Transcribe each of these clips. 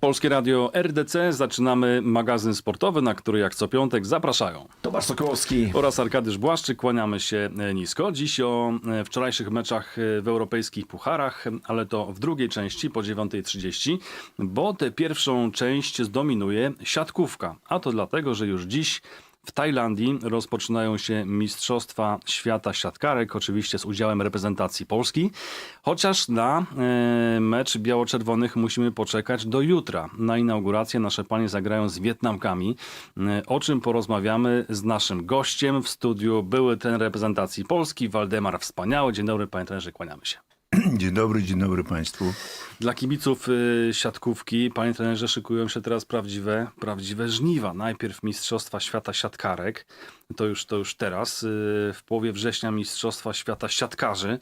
Polskie Radio RDC. Zaczynamy magazyn sportowy, na który jak co piątek zapraszają. Tomasz Sokołowski. Oraz Arkadiusz Błaszczyk. Kłaniamy się e, nisko. Dziś o e, wczorajszych meczach e, w europejskich pucharach, ale to w drugiej części po 9.30, bo tę pierwszą część zdominuje siatkówka. A to dlatego, że już dziś w Tajlandii rozpoczynają się Mistrzostwa Świata Siatkarek, oczywiście z udziałem reprezentacji Polski. Chociaż na e, mecz biało-czerwonych musimy poczekać do jutra. Na inaugurację nasze panie zagrają z Wietnamkami, e, o czym porozmawiamy z naszym gościem w studiu. Były ten reprezentacji Polski, Waldemar Wspaniały. Dzień dobry, panie trenerze, kłaniamy się. Dzień dobry, dzień dobry Państwu. Dla kibiców y, siatkówki, panie trenerze, szykują się teraz prawdziwe, prawdziwe żniwa. Najpierw Mistrzostwa Świata Siatkarek, to już, to już teraz, y, w połowie września Mistrzostwa Świata Siatkarzy.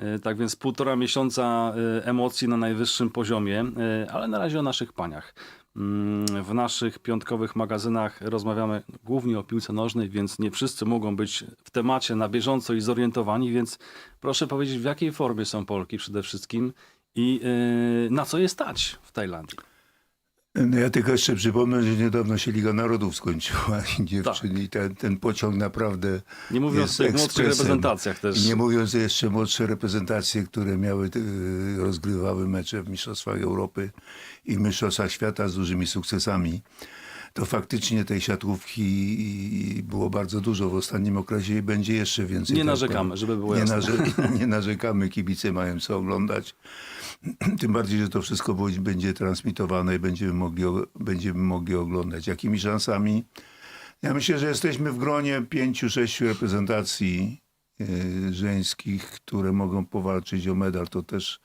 Y, Tak więc półtora miesiąca y, emocji na najwyższym poziomie, y, ale na razie o naszych paniach. Mm, W naszych piątkowych magazynach rozmawiamy głównie o piłce nożnej, więc nie wszyscy mogą być w temacie na bieżąco i zorientowani, więc proszę powiedzieć, w jakiej formie są Polki przede wszystkim i yy, na co je stać w Tajlandii. No ja tylko jeszcze przypomnę, że niedawno się Liga Narodów skończyła i dziewczyny, Tak. i ten, ten pociąg naprawdę Nie mówiąc jest o tych młodszych reprezentacjach też. I nie mówiąc o jeszcze młodsze reprezentacje, które miały, y, rozgrywały mecze w Mistrzostwach Europy i Mistrzostwach Świata z dużymi sukcesami. To faktycznie tej siatkówki było bardzo dużo w ostatnim okresie i będzie jeszcze więcej. Nie Tak narzekamy, żeby było nie, jasne. narze- nie narzekamy, kibice mają co oglądać. Tym bardziej, że to wszystko będzie transmitowane i będziemy mogli, będziemy mogli oglądać. Jakimi szansami? Ja myślę, że jesteśmy w gronie pięciu, sześciu reprezentacji y, żeńskich, które mogą powalczyć o medal. To też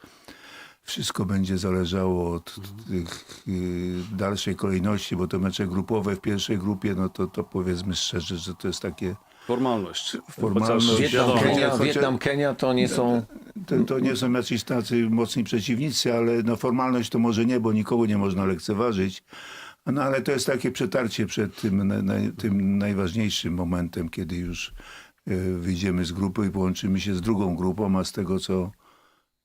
wszystko będzie zależało od tych y, dalszej kolejności, bo te mecze grupowe w pierwszej grupie, no to, to powiedzmy szczerze, że to jest takie Formalność. Formalność. Chociaż Wietnam, wiadomo, Kenia, chociaż- Wietnam, Kenia to nie są... to, to nie są jacyś tacy mocni przeciwnicy, ale no formalność to może nie, bo nikogo nie można lekceważyć. No ale to jest takie przetarcie przed tym, na, na, tym najważniejszym momentem, kiedy już e, wyjdziemy z grupy i połączymy się z drugą grupą, a z tego co,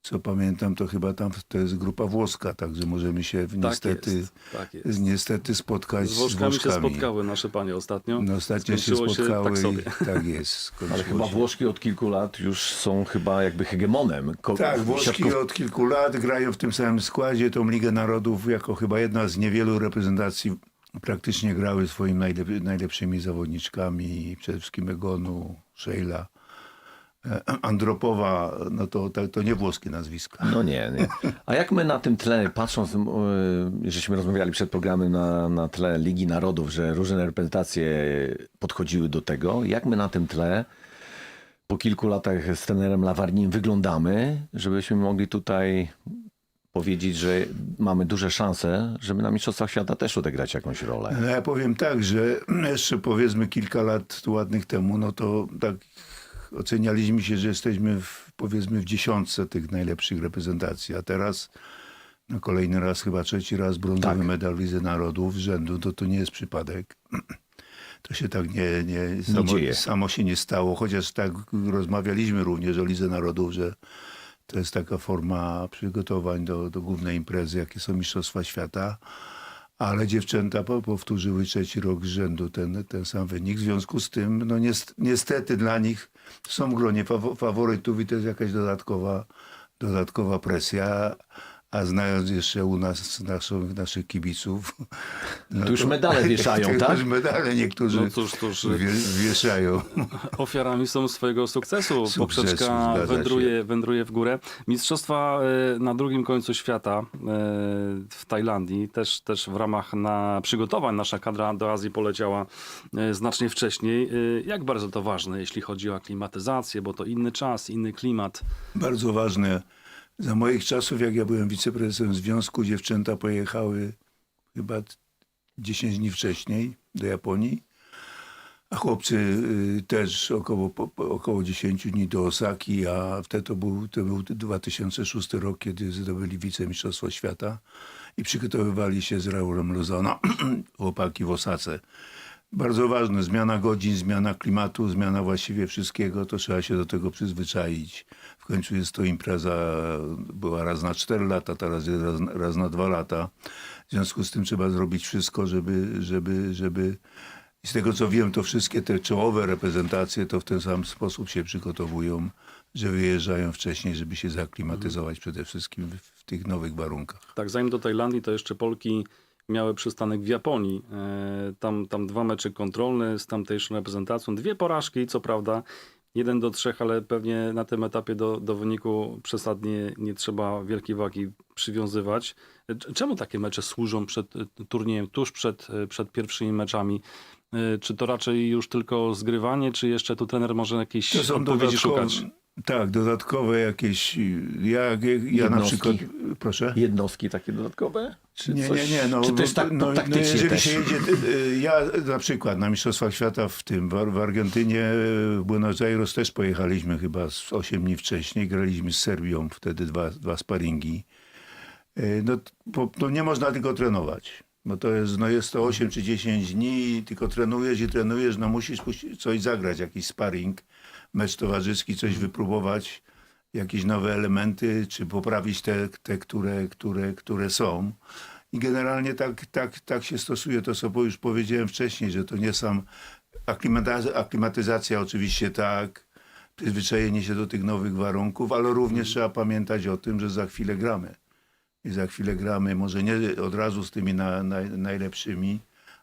co pamiętam, to chyba tam to jest grupa włoska, także możemy się Tak niestety, jest, tak jest. niestety spotkać Z z Włoszkami się Włoszkami. spotkały nasze panie ostatnio. No, ostatnio się spotkały tak i sobie. tak jest. Ale chyba się. Włoszki od kilku lat już są chyba jakby hegemonem. Ko- Tak, Włoszki siatków- od kilku lat grają w tym samym składzie. Tą Ligę Narodów jako chyba jedna z niewielu reprezentacji praktycznie grały swoimi najlep- najlepszymi zawodniczkami. Przede wszystkim Egonu, Sheila. E, Andropowa, no to, to, to nie włoskie nazwiska. No nie, nie. A jak my na tym tle, patrząc, yy, żeśmy rozmawiali przed programem na, na tle Ligi Narodów, że różne reprezentacje podchodziły do tego, jak my na tym tle po kilku latach z trenerem Lawarnim wyglądamy, żebyśmy mogli tutaj powiedzieć, że mamy duże szanse, żeby na Mistrzostwach Świata też odegrać jakąś rolę. No ja powiem tak, że jeszcze powiedzmy kilka lat ładnych temu, no to tak ocenialiśmy się, że jesteśmy w, powiedzmy w dziesiątce tych najlepszych reprezentacji, a teraz no kolejny raz, chyba trzeci raz brązowy Tak. medal w Lidze Narodów z rzędu, to to nie jest przypadek. To się tak nie, nie, samo, dzieje. samo się nie stało, chociaż tak rozmawialiśmy również o Lidze Narodów, że to jest taka forma przygotowań do, do głównej imprezy, jakie są Mistrzostwa Świata. Ale dziewczęta po- powtórzyły trzeci rok z rzędu ten, ten sam wynik. W związku z tym, no niest- niestety dla nich są w gronie fawo- faworytów i to jest jakaś dodatkowa, dodatkowa presja. A znając jeszcze u nas naszą, naszych kibiców. No Tu już medale wieszają, to tak? Już medale niektórzy No cóż, cóż. wie, wieszają. Ofiarami są swojego sukcesu. Sukcesu, Poprzeczka wędruje, wędruje w górę. Mistrzostwa e, na drugim końcu świata e, w Tajlandii, też, też w ramach na przygotowań nasza kadra do Azji poleciała e, znacznie wcześniej. Jak bardzo to ważne, jeśli chodzi o aklimatyzację, bo to inny czas, inny klimat. Bardzo ważne. Za moich czasów, jak ja byłem wiceprezesem związku, dziewczęta pojechały chyba 10 dni wcześniej do Japonii, a chłopcy y, też około, około 10 dni do Osaki, a wtedy to był, to był 2006 rok, kiedy zdobyli wicemistrzostwo świata i przygotowywali się z Raulem Lozano, chłopaki w Osace. Bardzo ważne, zmiana godzin, zmiana klimatu, zmiana właściwie wszystkiego, to trzeba się do tego przyzwyczaić. W końcu jest to impreza, była raz na 4 lata, teraz jest raz, raz na 2 lata. W związku z tym trzeba zrobić wszystko, żeby, żeby, żeby i z tego co wiem, to wszystkie te czołowe reprezentacje to w ten sam sposób się przygotowują, że wyjeżdżają wcześniej, żeby się zaklimatyzować przede wszystkim w, w tych nowych warunkach. Tak, zanim do Tajlandii, to jeszcze Polki miały przystanek w Japonii. E, Tam, tam dwa mecze kontrolne z tamtejszą reprezentacją. Dwie porażki, co prawda. Jeden do trzech, ale pewnie na tym etapie do, do wyniku przesadnie nie trzeba wielkiej wagi przywiązywać. E, Czemu takie mecze służą przed e, turniejem, tuż przed, przed pierwszymi meczami? Czy to raczej już tylko zgrywanie, czy jeszcze tu trener może jakieś odpowiedzi dodatkowe, szukać? Tak, dodatkowe jakieś, ja, ja, ja na Jednostki. przykład, proszę? Jednostki takie dodatkowe? Czy nie, coś, nie, nie. No, czy też tak, no, no, no, jeżeli też? się jedzie, y, ja na przykład na Mistrzostwach Świata w tym, w, Argentynie, w Buenos Aires też pojechaliśmy chyba z 8 dni wcześniej, graliśmy z Serbią, wtedy dwa, dwa sparingi. Y, No, po, no nie można tylko trenować, bo to jest, no jest to 8 czy 10 dni, tylko trenujesz i trenujesz, no musisz coś zagrać, jakiś sparring, mecz towarzyski, coś wypróbować, jakieś nowe elementy, czy poprawić te, te które, które, które są. I generalnie tak, tak, tak się stosuje to, co już powiedziałem wcześniej, że to nie sam aklimatyzacja oczywiście tak, przyzwyczajenie się do tych nowych warunków, ale również trzeba pamiętać o tym, że za chwilę gramy. I za chwilę gramy, może nie od razu z tymi na, na, najlepszymi,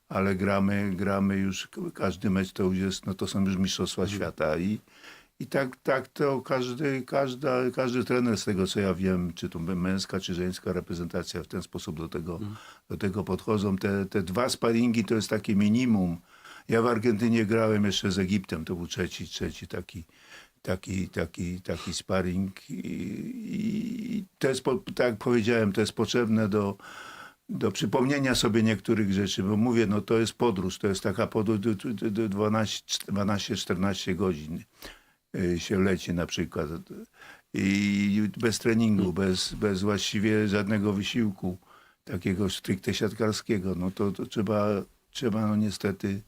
ale gramy, gramy już, każdy mecz to już jest, no to są już mistrzostwa świata i, i tak, tak to każdy, każda, każdy trener z tego co ja wiem, czy to męska, czy żeńska reprezentacja w ten sposób do tego, do tego podchodzą. Te, te dwa sparingi to jest takie minimum. Ja w Argentynie grałem jeszcze z Egiptem, to był trzeci, trzeci taki, taki, taki, taki sparring i, i to jest, tak jak powiedziałem, to jest potrzebne do, do przypomnienia sobie niektórych rzeczy, bo mówię, no to jest podróż, to jest taka podróż do- do- do 12 12-14 godzin y, się leci na przykład i bez treningu, bez, bez właściwie żadnego wysiłku takiego stricte siatkarskiego, no to, to trzeba, trzeba no niestety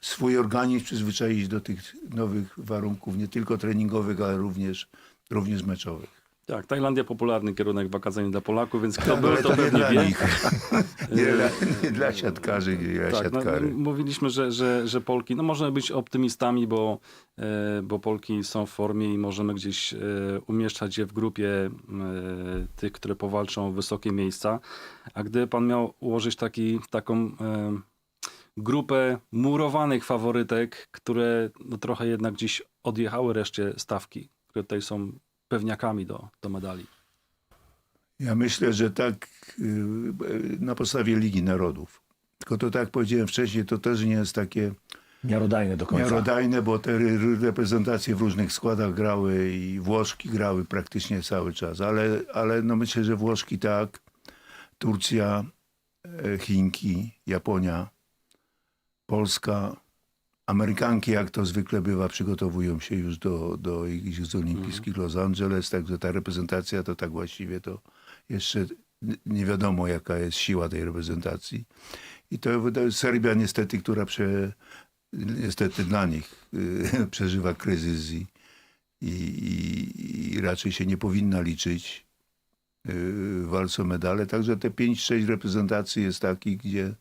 swój organizm przyzwyczaić do tych nowych warunków, nie tylko treningowych, ale również, również meczowych. Tak, Tajlandia popularny kierunek wakacyjny dla Polaków, więc kto Tak, był, to to nie pewnie dla wie. nich. Nie dla, nie dla siatkarzy, nie dla Tak, no, siatkary. mówiliśmy, że, że, że Polki, no możemy być optymistami, bo, e, bo Polki są w formie i możemy gdzieś e, umieszczać je w grupie e, tych, które powalczą o wysokie miejsca. A gdyby pan miał ułożyć taki, taką grupę murowanych faworytek, które no, trochę jednak gdzieś odjechały reszcie stawki, które tutaj są pewniakami do, do medali. Ja myślę, że tak y, na podstawie Ligi Narodów. Tylko to tak jak powiedziałem wcześniej, to też nie jest takie Miarodajne do końca. miarodajne, bo te re- reprezentacje w różnych składach grały i Włoszki grały praktycznie cały czas. Ale, ale no myślę, że Włoszki tak, Turcja, e, Chinki, Japonia, Polska, Amerykanki, jak to zwykle bywa, przygotowują się już do, do Igrzysk Olimpijskich Los Angeles, także ta reprezentacja to tak właściwie to jeszcze nie wiadomo, jaka jest siła tej reprezentacji. I to Serbia niestety, która prze, niestety dla nich y, przeżywa kryzys i, i, i, raczej się nie powinna liczyć y, walce o medale. Także te 5-6 reprezentacji jest takich, gdzie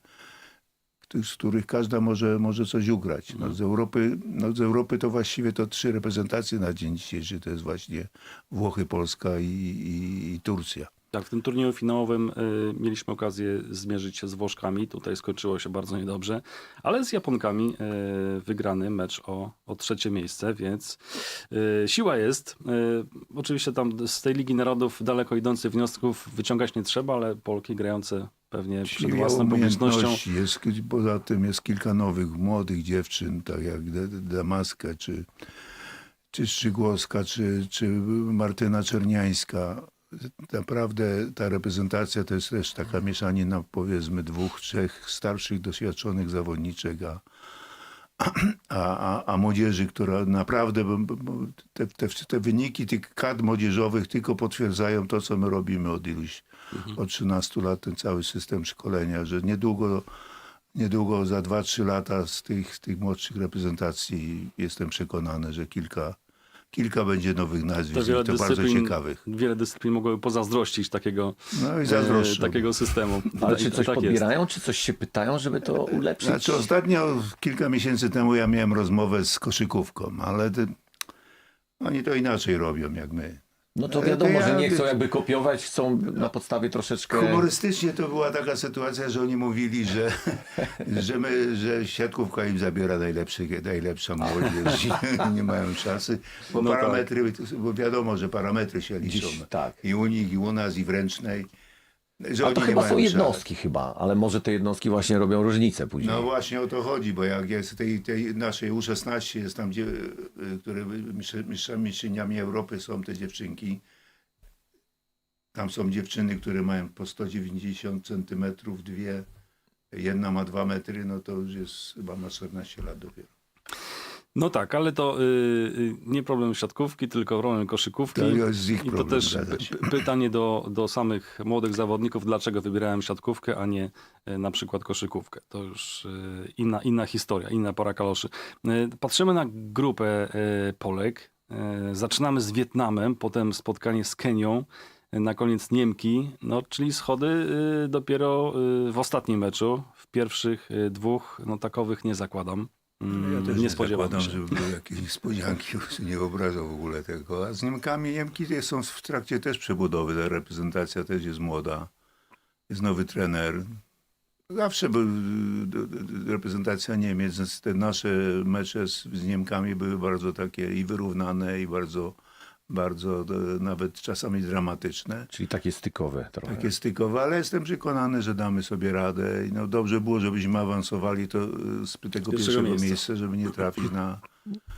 z których każda może, może coś ugrać. No, z, Europy, no, z Europy to właściwie to trzy reprezentacje na dzień dzisiejszy. To jest właśnie Włochy, Polska i, i, i Turcja. Tak, w tym turnieju finałowym y, mieliśmy okazję zmierzyć się z Włoszkami. Tutaj skończyło się bardzo niedobrze, ale z Japonkami y, wygrany mecz o, o trzecie miejsce, więc y, siła jest. Y, oczywiście tam z tej Ligi Narodów daleko idących wniosków wyciągać nie trzeba, ale Polki grające pewnie przed Siła własną publicznością. umiejętności. Jest, poza tym jest kilka nowych, młodych dziewczyn, tak jak D- Damaska, czy, czy Szczygłowska, czy, czy Martyna Czerniańska. Naprawdę ta reprezentacja to jest też taka mieszanina powiedzmy dwóch, trzech starszych, doświadczonych zawodniczek, a, a, a, a młodzieży, która naprawdę, te, te, te wyniki tych kadr młodzieżowych tylko potwierdzają to, co my robimy od iluś, od 13 lat, ten cały system szkolenia, że niedługo, niedługo za 2-3 lata z tych, z tych młodszych reprezentacji jestem przekonany, że kilka, kilka będzie nowych To nazwisk, wiele i to bardzo dyscyplin, ciekawych. wiele dyscyplin mogłoby pozazdrościć takiego, No i e, takiego systemu. Ale czy coś tak jest. podbierają, czy coś się pytają, żeby to ulepszyć? Znaczy ostatnio, kilka miesięcy temu ja miałem rozmowę z koszykówką, ale ty, oni to inaczej robią jak my. No to wiadomo, że nie chcą jakby kopiować, chcą na podstawie troszeczkę... Humorystycznie to była taka sytuacja, że oni mówili, że, że, my, że siatkówka im zabiera najlepszy, najlepszą młodzież nie mają szansy, bo No tak. parametry, bo wiadomo, że parametry się liczą. Dziś, tak. I u nich, i u nas, i w ręcznej. Że A oni to nie chyba mają są szans. jednostki chyba, ale może te jednostki właśnie robią różnicę później. No właśnie o to chodzi, bo jak jest tej, tej naszej U16, jest tam, gdzie, y, które mistrz- mistrzami, mistrzyniami Europy są te dziewczynki. Tam są dziewczyny, które mają po 190 centymetrów, dwie. Jedna ma dwa metry, no to już jest, chyba ma 14 lat dopiero. No tak, ale to y, y, nie problem siatkówki, tylko problem koszykówki. To jest ich I to problem, też pytanie do, do samych młodych zawodników, dlaczego wybierałem siatkówkę, a nie y, na przykład koszykówkę. To już y, inna, inna historia, inna para kaloszy. Y, Patrzymy na grupę y, Polek. Zaczynamy z Wietnamem, potem spotkanie z Kenią, na koniec Niemki, no, czyli schody dopiero w ostatnim meczu. W pierwszych dwóch, no takowych nie zakładam. Mm, Ja też nie nie spodziewałem się. żeby były jakieś niespodzianki, nie wyobrażam w ogóle tego. A z Niemkami, Niemki są w trakcie też przebudowy, ta reprezentacja też jest młoda. Jest nowy trener. Zawsze był reprezentacja Niemiec, te nasze mecze z, z Niemkami były bardzo takie i wyrównane i bardzo, bardzo e, nawet czasami dramatyczne. Czyli takie stykowe trochę. Takie stykowe, ale jestem przekonany, że damy sobie radę. I No dobrze było, żebyśmy awansowali to e, z tego pierwszego pierwszego, miejsca. miejsca, żeby nie trafić na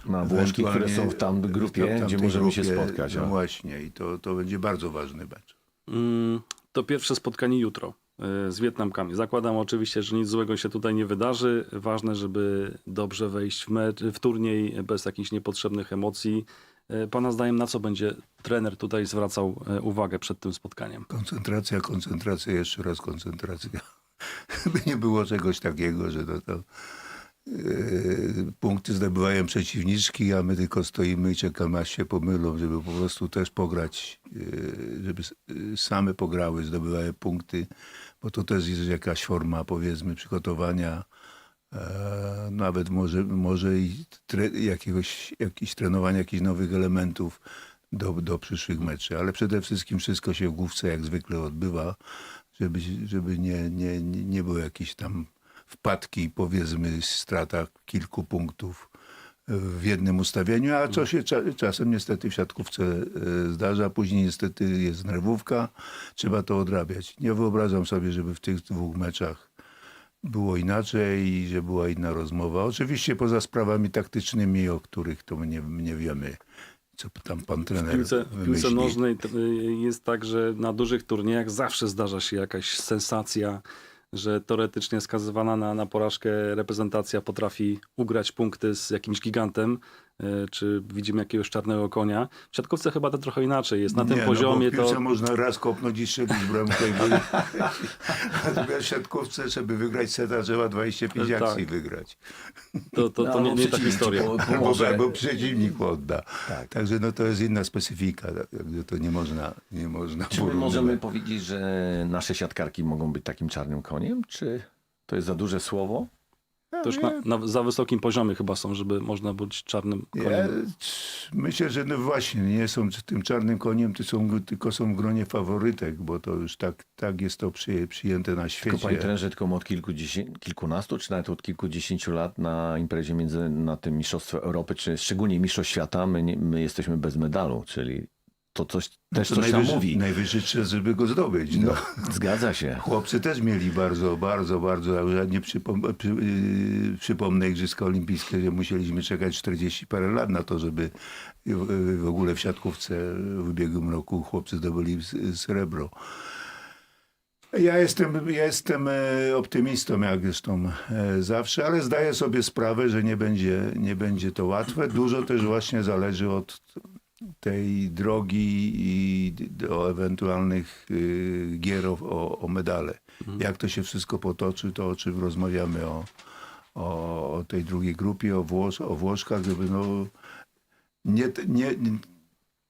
Na Włoszki, które są w tam grupie, gdzie możemy się grupie. spotkać. No właśnie, i to, to będzie bardzo ważny mecz. Mm, To pierwsze spotkanie jutro y, z Wietnamkami. Zakładam oczywiście, że nic złego się tutaj nie wydarzy. Ważne, żeby dobrze wejść w, mecz, w turniej bez jakichś niepotrzebnych emocji. Y, Pana zdaniem, na co będzie trener tutaj zwracał y, uwagę przed tym spotkaniem? Koncentracja, koncentracja, jeszcze raz koncentracja. By nie było czegoś takiego, że to, to yy, punkty zdobywają przeciwniczki, a my tylko stoimy i czekamy, aż się pomylą, żeby po prostu też pograć, yy, żeby same pograły, zdobywały punkty, bo to też jest jakaś forma, powiedzmy, przygotowania e, nawet może, może i tre, jakiegoś, jakieś trenowania jakichś nowych elementów do, do przyszłych meczy. Ale przede wszystkim wszystko się w główce jak zwykle odbywa, żeby, żeby nie, nie, nie było jakichś tam wpadki, powiedzmy strata kilku punktów w jednym ustawieniu, a co się cza, czasem niestety w siatkówce e, zdarza. Później niestety jest nerwówka, trzeba to odrabiać. Nie wyobrażam sobie, żeby w tych dwóch meczach było inaczej i że była inna rozmowa. Oczywiście poza sprawami taktycznymi, o których to nie, nie wiemy, co tam pan W trener piłce, w piłce nożnej y, jest tak, że na dużych turniejach zawsze zdarza się jakaś sensacja, że teoretycznie skazywana na, na porażkę reprezentacja potrafi ugrać punkty z jakimś gigantem, czy widzimy jakiegoś czarnego konia. W siatkówce chyba to trochę inaczej jest. Na tym nie, poziomie no bo w piłce to... można raz kopnąć i strzelić bramkę. w siatkówce, żeby wygrać seta, trzeba 25 Tak. akcji wygrać. To, to, to No, nie, nie ta historia. po- Bo, bo przeciwnik odda. Tak. Także no to jest inna specyfika. Także to nie można, nie można Czy my możemy powiedzieć, że nasze siatkarki mogą być takim czarnym koniem? Czy to jest za duże słowo? To już na, na, za wysokim poziomie chyba są, żeby można być czarnym Ja, koniem. myślę, że no właśnie nie są tym czarnym koniem, ty są, tylko są w gronie faworytek, bo to już tak, tak jest to przyję, przyjęte na Tylko panie świecie. trenerze, tylko od kilkudziesię- kilkunastu, czy nawet od kilkudziesięciu lat na imprezie między, na tym Mistrzostwo Europy, czy szczególnie Mistrzostw Świata, my, nie, my jesteśmy bez medalu, czyli to coś, też No To coś nam najwyższy- mówi. Najwyższy czas, żeby go zdobyć. No. No, zgadza się. Chłopcy też mieli bardzo, bardzo, bardzo, ja nie przypom- przy, yy, przypomnę Igrzyska Olimpijskie, że musieliśmy czekać 40 parę lat na to, żeby w, w ogóle w siatkówce w ubiegłym roku chłopcy zdobyli srebro. Ja jestem, ja jestem e, optymistą, jak zresztą e, zawsze, ale zdaję sobie sprawę, że nie będzie, nie będzie to łatwe. Dużo też właśnie zależy od tej drogi i do ewentualnych y, gier o, o, medale. Jak to się wszystko potoczy, to o czym rozmawiamy o, o, o tej drugiej grupie, o, Włosz, o Włoszkach, żeby no, nie, nie,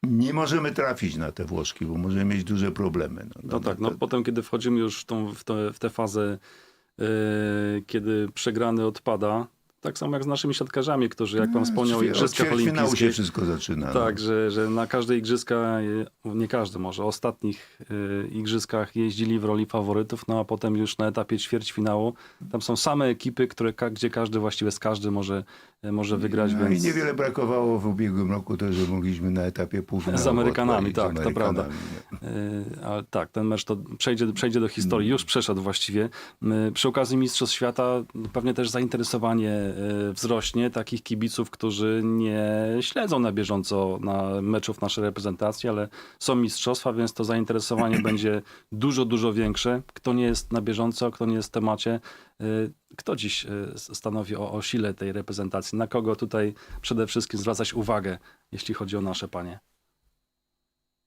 nie możemy trafić na te Włoszki, bo możemy mieć duże problemy. No, No tak, no potem kiedy wchodzimy już w, tą, w, te, w tę fazę, yy, kiedy przegrany odpada, tak samo jak z naszymi siatkarzami, którzy, jak pan wspomniał, o Od Igrzyskach ćwierćfinału się wszystko zaczyna. no. Tak, że, że na każde igrzyska, e, nie każdy może, ostatnich e, igrzyskach jeździli w roli faworytów, no a potem już na etapie ćwierćfinału, tam są same ekipy, które, gdzie każdy właściwie z każdy może, e, może wygrać, No więc I niewiele brakowało w ubiegłym roku też, że mogliśmy na etapie półfinału Z Amerykanami, tak, to prawda. Amerykanami. E, Ale tak, ten mecz to przejdzie, przejdzie do historii, już przeszedł właściwie. E, Przy okazji Mistrzostw Świata pewnie też zainteresowanie e, wzrośnie takich kibiców, którzy nie śledzą na bieżąco na meczów naszej reprezentacji, ale są mistrzostwa, więc to zainteresowanie będzie dużo, dużo większe. Kto nie jest na bieżąco, kto nie jest w temacie, kto dziś stanowi o, o sile tej reprezentacji? Na kogo tutaj przede wszystkim zwracać uwagę, jeśli chodzi o nasze panie?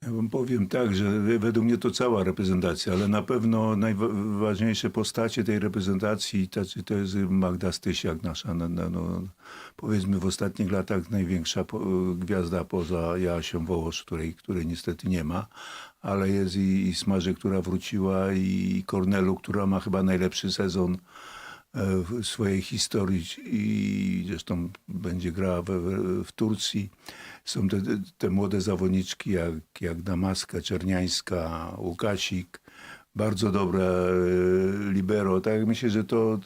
Ja wam powiem tak, że według mnie to cała reprezentacja, ale na pewno najważniejsze postacie tej reprezentacji to jest Magda Stysiak, nasza, no, no, no, powiedzmy w ostatnich latach największa gwiazda poza Jasią Wołosz, której, której niestety nie ma, ale jest i, i Smarzy, która wróciła i Kornelu, która ma chyba najlepszy sezon w swojej historii i zresztą będzie grała w, w, Turcji. Są te, te młode zawodniczki jak, jak Damaska, Czerniańska, Łukasik, bardzo dobre e, libero. Tak myślę, że to,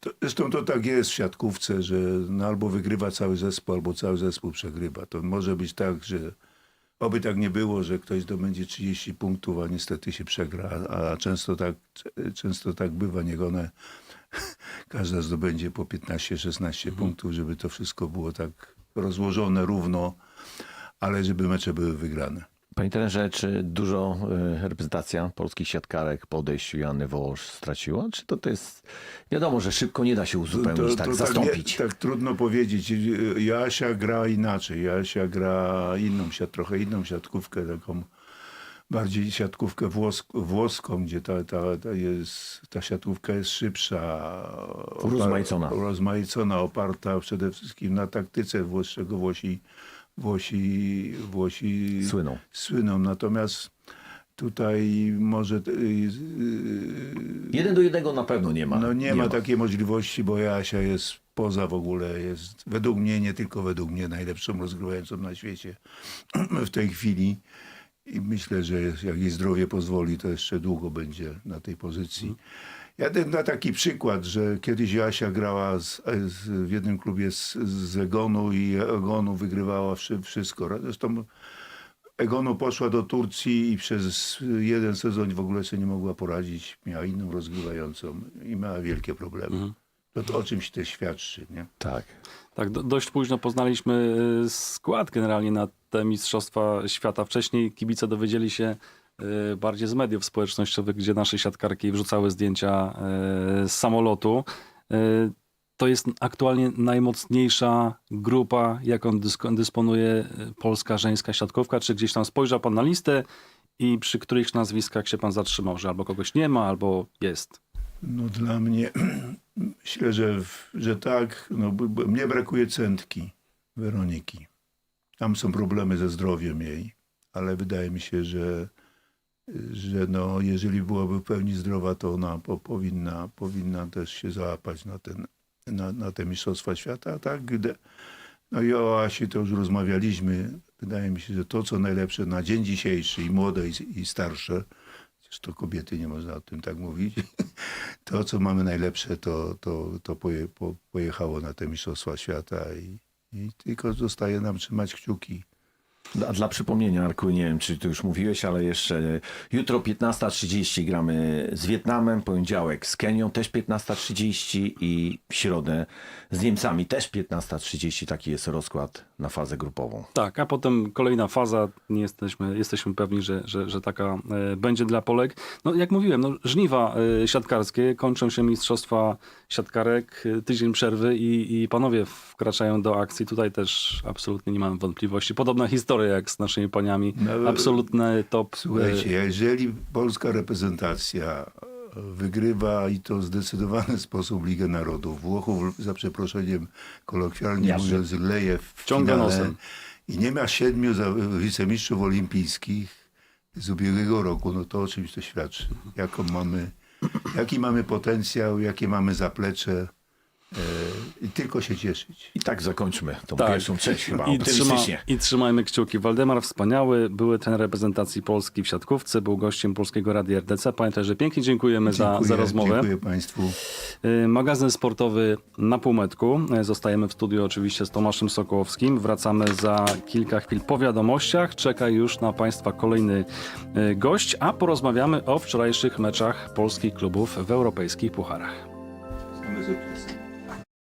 to zresztą to tak jest w siatkówce, że no albo wygrywa cały zespół, albo cały zespół przegrywa. To może być tak, że Oby tak nie było, że ktoś zdobędzie 30 punktów, a niestety się przegra, a często tak, często tak bywa. Niech one, każda zdobędzie po 15-16 punktów, żeby to wszystko było tak rozłożone równo, ale żeby mecze były wygrane. Panie trenerze, czy dużo e, reprezentacja polskich siatkarek po odejściu Joanny Wołosz straciła? Czy to, to jest... Wiadomo, że szybko nie da się uzupełnić, tak, nie- zastąpić. Tak, trudno powiedzieć. Jasia gra inaczej. Jasia gra inną, siat, trochę inną siatkówkę, taką bardziej siatkówkę włosk, włoską, gdzie ta, ta, ta, jest, ta siatkówka jest szybsza. Urozmaicona. Urozmaicona, oparta przede wszystkim na taktyce, włos- czego Włosi, Włosi, Włosi Słyną. słyną. Natomiast tutaj może... y, y, Jeden do jednego na pewno nie ma. no nie, ma, takiej możliwości, bo Jasia jest poza w ogóle, jest według mnie, nie tylko według mnie, najlepszą rozgrywającą na świecie w tej chwili. I myślę, że jak jej zdrowie pozwoli, to jeszcze długo będzie na tej pozycji. Ja na taki przykład, że kiedyś Jasia grała z, z, w jednym klubie z, z Egonu i Egonu wygrywała wszy- wszystko. Zresztą Egonu poszła do Turcji i przez jeden sezon w ogóle sobie nie mogła poradzić. Miała inną rozgrywającą i miała wielkie problemy. To, to o czymś to świadczy, nie? Tak. Tak, do, dość późno poznaliśmy y, skład generalnie na te Mistrzostwa Świata. Wcześniej kibice dowiedzieli się y, bardziej z mediów społecznościowych, gdzie nasze siatkarki wrzucały zdjęcia y, z samolotu. To jest aktualnie najmocniejsza grupa, jaką dysponuje polska żeńska siatkówka. Czy gdzieś tam spojrzał pan na listę i przy których nazwiskach się pan zatrzymał, że albo kogoś nie ma, albo jest? No dla mnie, myślę, że, że tak. No, mnie brakuje centki Weroniki. Tam są problemy ze zdrowiem jej, ale wydaje mi się, że, że no, jeżeli byłaby w pełni zdrowa, to ona po, powinna, powinna też się załapać na, ten, na, na te Mistrzostwa Świata. Tak, gdy, no i o Asi to już rozmawialiśmy. Wydaje mi się, że to, co najlepsze na dzień dzisiejszy i młode i, i starsze, Przecież to kobiety, nie można o tym tak mówić. To, co mamy najlepsze, to, to, to poje, po, pojechało na te Mistrzostwa Świata i, i tylko zostaje nam trzymać kciuki. Dla przypomnienia, Arku, nie wiem, czy ty już mówiłeś, ale jeszcze jutro 15.30 gramy z Wietnamem, poniedziałek z Kenią też 15.30 i w środę z Niemcami też 15.30. Taki jest rozkład na fazę grupową. Tak, a potem kolejna faza, nie jesteśmy, jesteśmy pewni, że, że, że taka e, będzie dla Polek. No jak mówiłem, no, żniwa e, siatkarskie, kończą się mistrzostwa siatkarek, e, tydzień przerwy i, i panowie wkraczają do akcji. Tutaj też absolutnie nie mam wątpliwości. Podobna historia jak z naszymi paniami. No, ale- Absolutny top. e, Słuchajcie, jeżeli polska reprezentacja wygrywa i to w zdecydowany sposób Ligę Narodów. Włochów, za przeproszeniem kolokwialnie Jasne. mówiąc, leje w Ciąga finale. nosem. I nie ma siedmiu wicemistrzów olimpijskich z ubiegłego roku. No to oczywiście świadczy, jaką mamy, jaki mamy potencjał, jakie mamy zaplecze. I tylko się cieszyć. I tak zakończmy tą Tak. pierwszą część chyba I, trzyma. I trzymajmy kciuki. Waldemar wspaniały, były ten reprezentacji Polski w siatkówce, był gościem Polskiego Radia RDC. Pamiętaj, że pięknie dziękujemy za, Dziękuję, za rozmowę. Dziękuję Państwu. Y, Magazyn sportowy na półmetku. Y, Zostajemy w studiu oczywiście z Tomaszem Sokołowskim. Wracamy za kilka chwil po wiadomościach. Czeka już na Państwa kolejny y, gość, a porozmawiamy o wczorajszych meczach polskich klubów w europejskich pucharach. Same.